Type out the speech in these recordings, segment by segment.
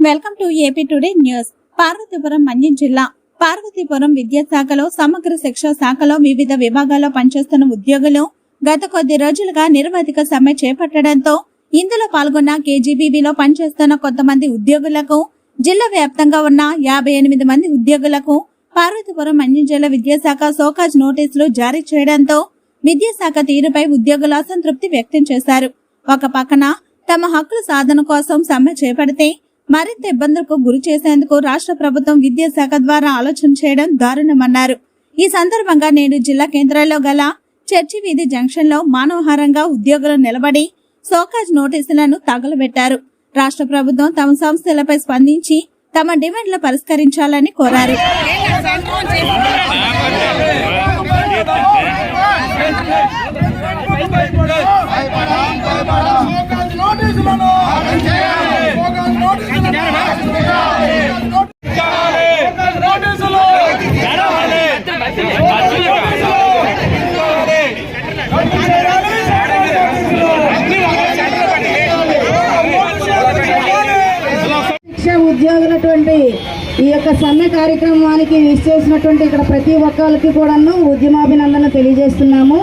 Welcome to AP today news. Parvathipuram Manyam జిల్లా పార్వతీపురం విద్యాశాఖలో సమగ్ర శిక్షా శాఖలో వివిధ విభాగాల్లో పనిచేస్తున్న ఉద్యోగులు గత కొద్ది రోజులుగా నిరవధిక సమ్మె చేపట్టడంతో ఇందులో పాల్గొన్న కేజీబీబీలో పనిచేస్తున్న కొంతమంది ఉద్యోగులకు జిల్లా వ్యాప్తంగా ఉన్న యాభై ఎనిమిది మంది ఉద్యోగులకు పార్వతీపురం మన్యం జిల్లా విద్యాశాఖ సోకాజ్ నోటీసులు జారీ చేయడంతో విద్యాశాఖ తీరుపై ఉద్యోగులు అసంతృప్తి వ్యక్తం చేశారు. ఒక పక్కన తమ హక్కుల సాధన కోసం సమ్మె చేపడితే మరింత ఇబ్బందులకు గురి చేసేందుకు రాష్ట్ర ప్రభుత్వం విద్యాశాఖ ద్వారా ఆలోచన చేయడం దారుణమన్నారు. ఈ సందర్భంగా నేడు జిల్లా కేంద్రాల్లో గల చర్చి వీధి జంక్షన్లో మానవహారంగా ఉద్యోగులు నిలబడి సోకాజ్ నోటీసులను తగలబెట్టారు. రాష్ట్ర ప్రభుత్వం తమ సంస్థలపై స్పందించి తమ డిమాండ్లు పరిష్కరించాలని కోరారు. ఉద్యోగులటువంటి ఈ యొక్క సమ్మె కార్యక్రమానికి విచ్చేసినటువంటి ఇక్కడ ప్రతి ఒక్కరికి కూడాను ఉద్యమాభినందన తెలియజేస్తున్నాము.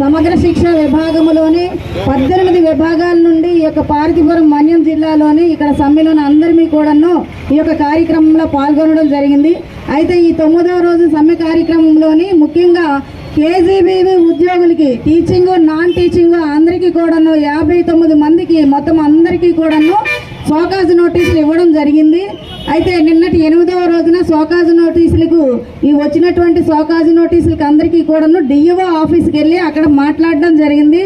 సమగ్ర శిక్ష విభాగంలోని పద్దెనిమిది విభాగాల నుండి ఈ యొక్క పార్వతీపురం మన్యం జిల్లాలోని ఇక్కడ సమ్మెలోని అందరినీ కూడాను ఈ యొక్క కార్యక్రమంలో పాల్గొనడం జరిగింది. అయితే ఈ తొమ్మిదవ రోజు సమ్మె కార్యక్రమంలోని ముఖ్యంగా కేజీబీవీ ఉద్యోగులకి టీచింగ్ నాన్ టీచింగ్ అందరికీ కూడాను యాభై తొమ్మిది మందికి మొత్తం అందరికీ కూడాను సోకాజు నోటీసులు ఇవ్వడం జరిగింది. అయితే నిన్నటి ఎనిమిదవ రోజున సోకాజు నోటీసులకు ఈ వచ్చినటువంటి సోకాజు నోటీసులకు అందరికీ కూడాను డిఈఓ ఆఫీస్కి వెళ్ళి అక్కడ మాట్లాడడం జరిగింది.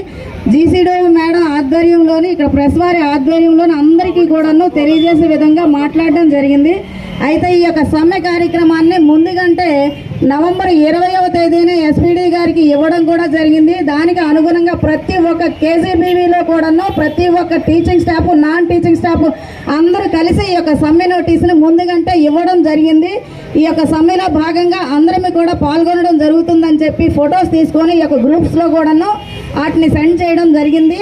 జీసీడో మేడం ఆధ్వర్యంలోని ఇక్కడ ప్రెస్ వారి ఆధ్వర్యంలోని అందరికీ కూడాను తెలియజేసే విధంగా మాట్లాడడం జరిగింది. అయితే ఈ యొక్క సమ్మె కార్యక్రమాన్ని ముందుగంటే నవంబర్ ఇరవయవ తేదీన ఎస్పీడీ గారికి ఇవ్వడం కూడా జరిగింది. దానికి అనుగుణంగా ప్రతి ఒక్క కేజీబీవీలో కూడాను ప్రతి ఒక్క teaching staff non teaching staff అందరూ కలిసి ఈ యొక్క సమ్మె నోటీసును ముందుగంటే ఇవ్వడం జరిగింది. ఈ యొక్క సమ్మెలో భాగంగా అందరమీ కూడా పాల్గొనడం జరుగుతుందని చెప్పి ఫొటోస్ తీసుకొని ఈ యొక్క గ్రూప్స్లో కూడాను వాటిని సెండ్ చేయడం జరిగింది.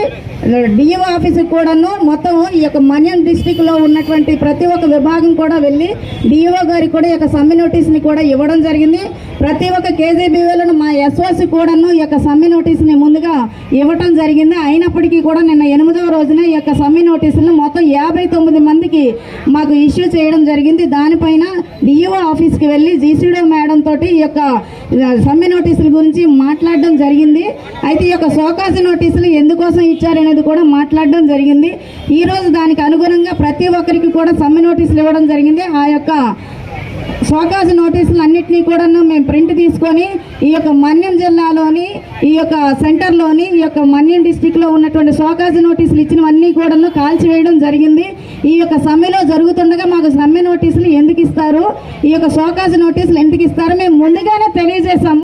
డిఓ ఆఫీస్కి కూడాను మొత్తం ఈ యొక్క మన్యం డిస్టిక్లో ఉన్నటువంటి ప్రతి ఒక్క విభాగం కూడా వెళ్ళి డిఓ గారికి కూడా ఈ యొక్క సమ్మె నోటీస్ని కూడా ఇవ్వడం జరిగింది. ప్రతి ఒక్క కేజీబీవీలను మా ఎస్ఓసి కూడాను ఈ యొక్క సమ్మె నోటీస్ని ముందుగా ఇవ్వటం జరిగింది. అయినప్పటికీ కూడా నిన్న ఎనిమిదవ రోజున ఈ యొక్క సమ్మె నోటీసులను మొత్తం యాభై తొమ్మిది మందికి మాకు ఇష్యూ చేయడం జరిగింది. దానిపైన డిఓ ఆఫీస్కి వెళ్ళి జీసీడో మేడం తోటి ఈ యొక్క సమ్మె నోటీసుల గురించి మాట్లాడడం జరిగింది. అయితే ఈ యొక్క షోకాజ్ నోటీసులు ఎందుకోసం ఇచ్చారనేది కూడా మాట్లాడడం జరిగింది. ఈరోజు దానికి అనుగుణంగా ప్రతి ఒక్కరికి కూడా సమ్మె నోటీసులు ఇవ్వడం జరిగింది. ఆ యొక్క షోకాజ్ నోటీసులు అన్నింటినీ కూడా మేము ప్రింట్ తీసుకొని ఈ యొక్క మన్యం జిల్లాలోని ఈ యొక్క సెంటర్లోని ఈ యొక్క మన్యం డిస్టిక్లో ఉన్నటువంటి షోకాజ్ నోటీసులు ఇచ్చినవన్నీ కూడా కాల్చివేయడం జరిగింది. ఈ యొక్క సమ్మెలో జరుగుతుండగా మాకు సమ్మె నోటీసులు ఎందుకు ఇస్తారు? ఈ యొక్క షోకాజ్ నోటీసులు ఎందుకు ఇస్తారు? మేము ముందుగానే తెలియజేశాము.